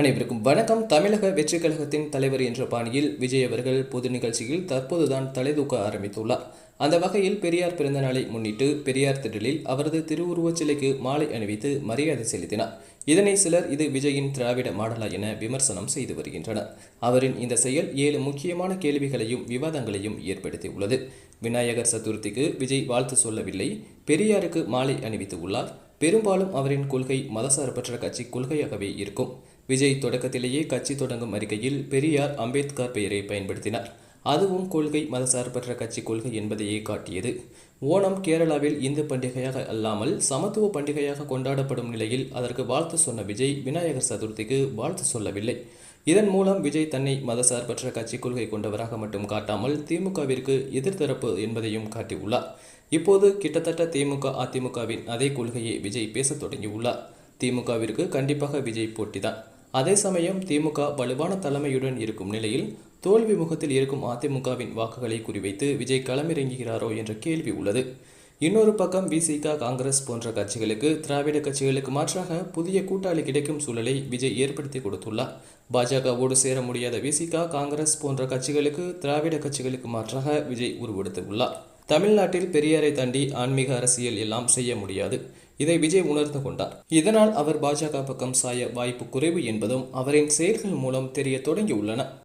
அனைவருக்கும் வணக்கம். தமிழக வெற்றிக் கழகத்தின் தலைவர் என்ற பாணியில் விஜய் அவர்கள் பொது நிகழ்ச்சியில் தற்போதுதான் தலைதூக்க ஆரம்பித்துள்ளார். அந்த வகையில் பெரியார் பிறந்த நாளை முன்னிட்டு பெரியார் திடலில் அவரது திருவுருவச் சிலைக்கு மாலை அணிவித்து மரியாதை செலுத்தினார். இதனை சிலர் இது விஜயின் திராவிட மாடலா என விமர்சனம் செய்து வருகின்றனர். அவரின் இந்த செயல் ஏழு முக்கியமான கேள்விகளையும் விவாதங்களையும் ஏற்படுத்தியுள்ளது. விநாயகர் சதுர்த்திக்கு விஜய் வாழ்த்து சொல்லவில்லை. பெரியாருக்கு மாலை அணிவித்து உள்ளார். பெரும்பாலும் அவரின் கொள்கை மதசார்பற்ற கட்சி கொள்கையாகவே இருக்கும். விஜய் தொடக்கத்திலேயே கட்சி தொடங்கும் அறிக்கையில் பெரியார் அம்பேத்கர் பெயரை பயன்படுத்தினார். அதுவும் கொள்கை மதசார்பற்ற கட்சி கொள்கை என்பதையே காட்டியது. ஓணம் கேரளாவில் இந்து பண்டிகையாக அல்லாமல் சமத்துவ பண்டிகையாக கொண்டாடப்படும் நிலையில் அதற்கு வாழ்த்து சொன்ன விஜய் விநாயகர் சதுர்த்திக்கு வாழ்த்து சொல்லவில்லை. இதன் மூலம் விஜய் தன்னை மதசார்பற்ற கட்சி கொள்கை கொண்டவராக மட்டும் காட்டாமல் திமுகவிற்கு எதிர்த்தரப்பு என்பதையும் காட்டியுள்ளார். இப்போது கிட்டத்தட்ட திமுக அதிமுகவின் அதே கொள்கையை விஜய் பேசத் தொடங்கியுள்ளார். திமுகவிற்கு கண்டிப்பாக விஜய் போட்டிதான். அதே சமயம் திமுக வலுவான தலைமையுடன் இருக்கும் நிலையில் தோல்வி முகத்தில் இருக்கும் அதிமுகவின் வாக்குகளை குறிவைத்து விஜய் களமிறங்குகிறாரோ என்ற கேள்வி உள்ளது. இன்னொரு பக்கம் விசிகா காங்கிரஸ் போன்ற கட்சிகளுக்கு திராவிட கட்சிகளுக்கு மாற்றாக புதிய கூட்டாளி கிடைக்கும் சூழலை விஜய் ஏற்படுத்தி கொடுத்துள்ளார். பாஜகவோடு சேர முடியாத விசிகா காங்கிரஸ் போன்ற கட்சிகளுக்கு திராவிட கட்சிகளுக்கு மாற்றாக விஜய் உருவெடுத்துள்ளார். தமிழ்நாட்டில் பெரியாரை தாண்டி ஆன்மீக அரசியல் எல்லாம் செய்ய முடியாது. இதை விஜய் உணர்ந்து கொண்டார். இதனால் அவர் பாஜக பக்கம் சாய வாய்ப்பு குறைவு என்பதும் அவரின் செயல்கள் மூலம் தெரிய தொடங்கியுள்ளன.